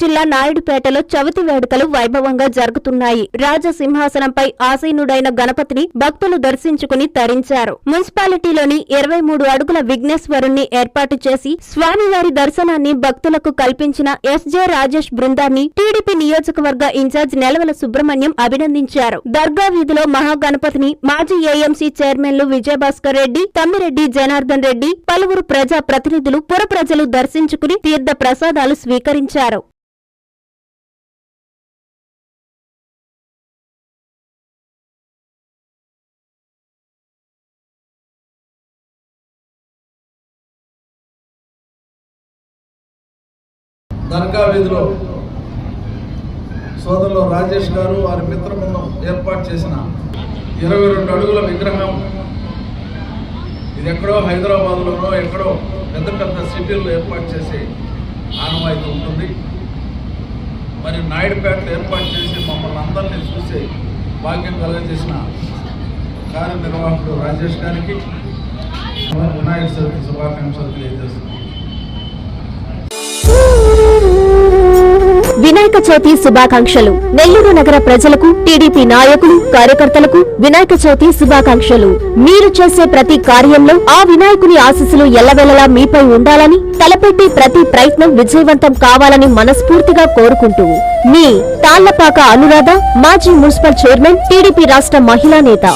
జిల్లా నాయుడుపేటలో చవితి వేడుకలు వైభవంగా జరుగుతున్నాయి. రాజసింహాసనంపై ఆసీనుడైన గణపతిని భక్తులు దర్శించుకుని తరించారు. మున్సిపాలిటీలోని ఇరవై మూడు అడుగుల విఘ్నేశ్వరుణ్ణి ఏర్పాటు చేసి స్వామివారి దర్శనాన్ని భక్తులకు కల్పించిన ఎస్జే రాజేష్ బృందాన్ని టీడీపీ నియోజకవర్గ ఇన్ఛార్జ్ నెలవల సుబ్రహ్మణ్యం అభినందించారు. దర్గా వీధిలో మహాగణపతిని మాజీ ఏఎంసీ చైర్మన్లు విజయభాస్కర్ రెడ్డి తమ్మిరెడ్డి జనార్దన్ రెడ్డి పలువురు ప్రజా ప్రతినిధులు పుర ప్రజలు దర్శించుకుని తీర్థ ప్రసాదాలు స్వీకరించారు. దర్గా వీధిలో సోదరులు రాజేష్ గారు వారి మిత్ర బృందం ఏర్పాటు చేసిన ఇరవై రెండు అడుగుల విగ్రహం. ఇది ఎక్కడో హైదరాబాద్లోనో ఎక్కడో పెద్ద పెద్ద సిటీల్లో ఏర్పాటు చేసే ఆనవాయితీ ఉంటుంది. మరి నాయుడుపేటలో ఏర్పాటు చేసి మమ్మల్ని అందరినీ చూసి భాగ్యం కలగజేసిన కార్యనిర్వాహకుడు రాజేష్ గారికి వినాయక చవితి శుభాకాంక్షలు తెలియజేస్తున్నాం. వినాయక చవితి శుభాకాంక్షలు. నెల్లూరు నగర ప్రజలకు టీడీపీ నాయకులు కార్యకర్తలకు వినాయక చవితి శుభాకాంక్షలు. మీరు చేసే ప్రతి కార్యంలో ఆ వినాయకుని ఆశీస్సులు ఎల్లవెల్లలా మీపై ఉండాలని తలపెట్టి ప్రతి ప్రయత్నం విజయవంతం కావాలని మనస్ఫూర్తిగా కోరుకుంటూ. మీ తాళ్ళపాక అనురాధ మాజీ మున్సిపల్ చైర్మన్ టీడీపీ రాష్ట్ర మహిళా నేత.